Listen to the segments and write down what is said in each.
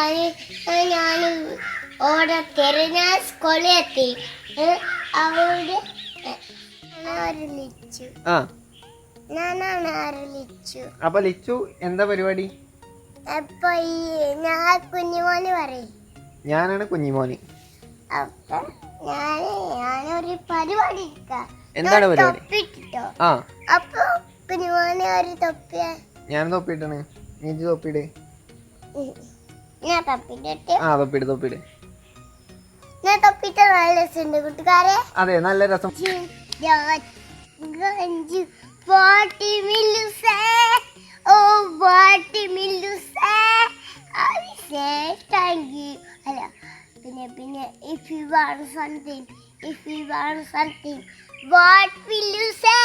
ഞാൻ ഞാൻ ഓടെ തെരഞ്ഞ സ്കൂളിൽ എത്തി അവിടെ ലിച്ചു? ആ. ഞാനാണ് ലിച്ചു? അപ്പൊ ലിച്ചു എന്താ പരിപാടി? അപ്പൊ ഈ ഞാൻ കുഞ്ഞുമോന് പറയും. ഞാനാണ് കുഞ്ഞിമോന്. അപ്പൊ ഞാൻ ഞാനൊരു പരിപാടി എടുക്കാം. എന്താണ് ഞാൻ പരിപാടി? തൊപ്പിട്ടോ ആ. അപ്പൊ കുഞ്ഞുമോനെ ഒരു തൊപ്പിയ. ഞാൻ തൊപ്പിട്ടാണ് നീ തൊപ്പിട്ടിട്ട് ആ തൊപ്പിട് തൊപ്പിട് നല്ല രസമുണ്ട് കൂട്ടുകാരെ. അതെ നല്ല രസം. പിന്നെ പിന്നെ if you want something if you want something what will you say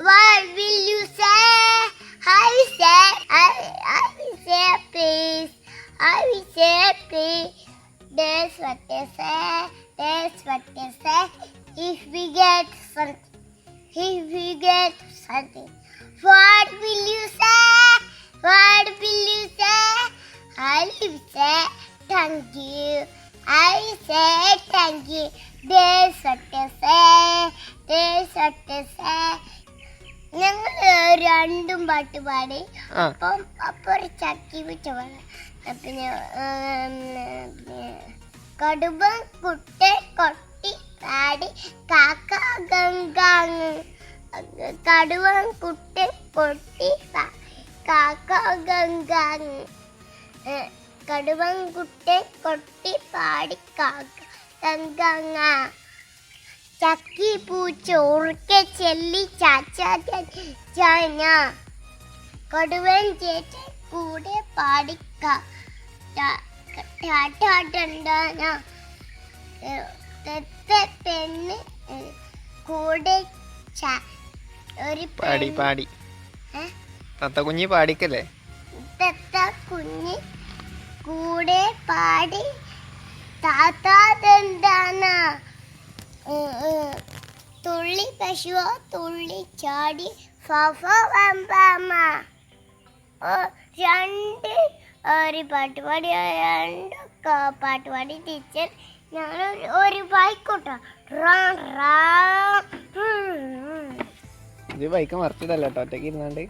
what will you say hi say get something, if you get something, what will you say? What will you say? I will say thank you. I will say thank you. That's what they say. That's what they say. ഞങ്ങൾ രണ്ടും പാട്ട് പാടി അപ്പം അപ്പൊ ഒരു ചക്കി വെച്ച പാടാം പിന്നെ കടുവ കുട്ടെ കൊട്ടി പാടി കാക്ക ഗംഗാങ് കടുവൻ കുട്ടി കൊട്ടി പാ- കാക്ക ഗംഗാങ് കടുവൻ കുട്ടി കൊട്ടി പാടി കാക്ക ഗംഗാങ്ങ ചക്കി പൂച്ച ഉറുക്ക ചെല്ലി ചാച്ച കടുവൻ ചേട്ടൻ കൂടെ പാടിക്ക ടാറ്റാട്ടണ്ടാന തെത്ത പെണ്ണ് കൂടെ ഒരു പാടി പാടി? തത്ത കുഞ്ഞി പാടിക്കല്ലേ? തത്ത കുഞ്ഞി കൂടെ പാടി താത്താതെന്താണ് തുള്ളി പശുവോ തുള്ളി ചാടി ഫഫ വമ്പാമ രണ്ട് ഒരു പാട്ട് പാടി രണ്ട് പാട്ടുപാടി പാട്ട് പാടി ടീച്ചർ ഞാൻ ഒരു. ഇത് ബൈക്ക് മറിച്ചതല്ല കേട്ടോ. ഒറ്റയ്ക്ക് ഇരുന്നാണ്ട്.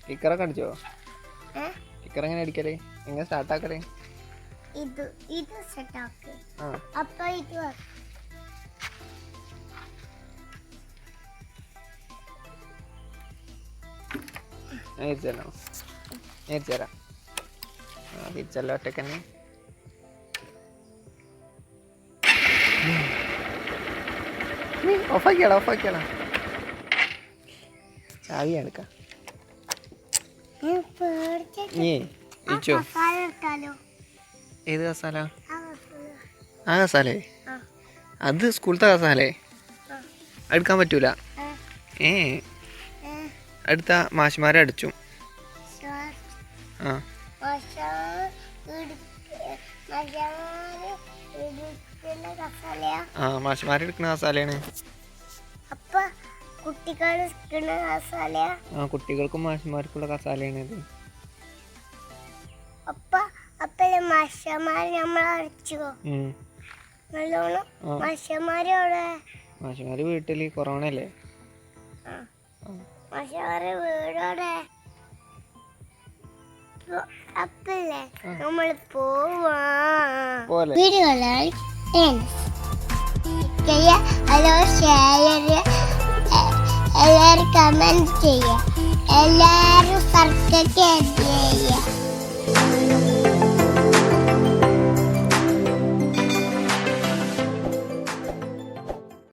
സ്റ്റിക്കറൊക്കെ അടിച്ചോ? സ്റ്റിക്കർ എങ്ങനെ അടിക്കൽ? എങ്ങനെ സ്റ്റാർട്ടാക്കൽ ഇത് ഇത് സെറ്റ് അപ്പൊ ഇത് തിരിച്ചല്ലോ ഒറ്റക്കന്നെ തിരിച്ചല്ല ഒറ്റയ്ക്ക് തന്നെ ഓഫാക്കിയാടാ ഓഫാക്കിയാടാ. ചാവി എടുക്കാം നീ ഏത് കസാല ആ കസാലേ അത് സ്കൂളത്തെ കസാലേ എടുക്കാൻ പറ്റൂല. ഏ. അടുത്ത മാഷിമാരെ അടിച്ചു. ആ. ആ മാഷിമാരെ എടുക്കുന്ന കസാലയാണ്. അപ്പൊ കുട്ടികൾ ഇരിക്കുന്ന കസാലയാ? ആ കുട്ടികൾക്കും മാഷിമാർക്കുള്ള കസാലയാണ് ഇത്. മാഷമാര് വീട്ടിൽ കൊറോണ അല്ലേ? ആ. മഷമാര് വീടോടെ അപ്പല്ലേ നമ്മൾ പോവാ. പോലെ വീടുകളിൽ ഹലോ ഷെയർ എല്ലാവരും കമന്റ് ചെയ്യുക എല്ലാവരും സബ്സ്ക്രൈബ് ചെയ്യുക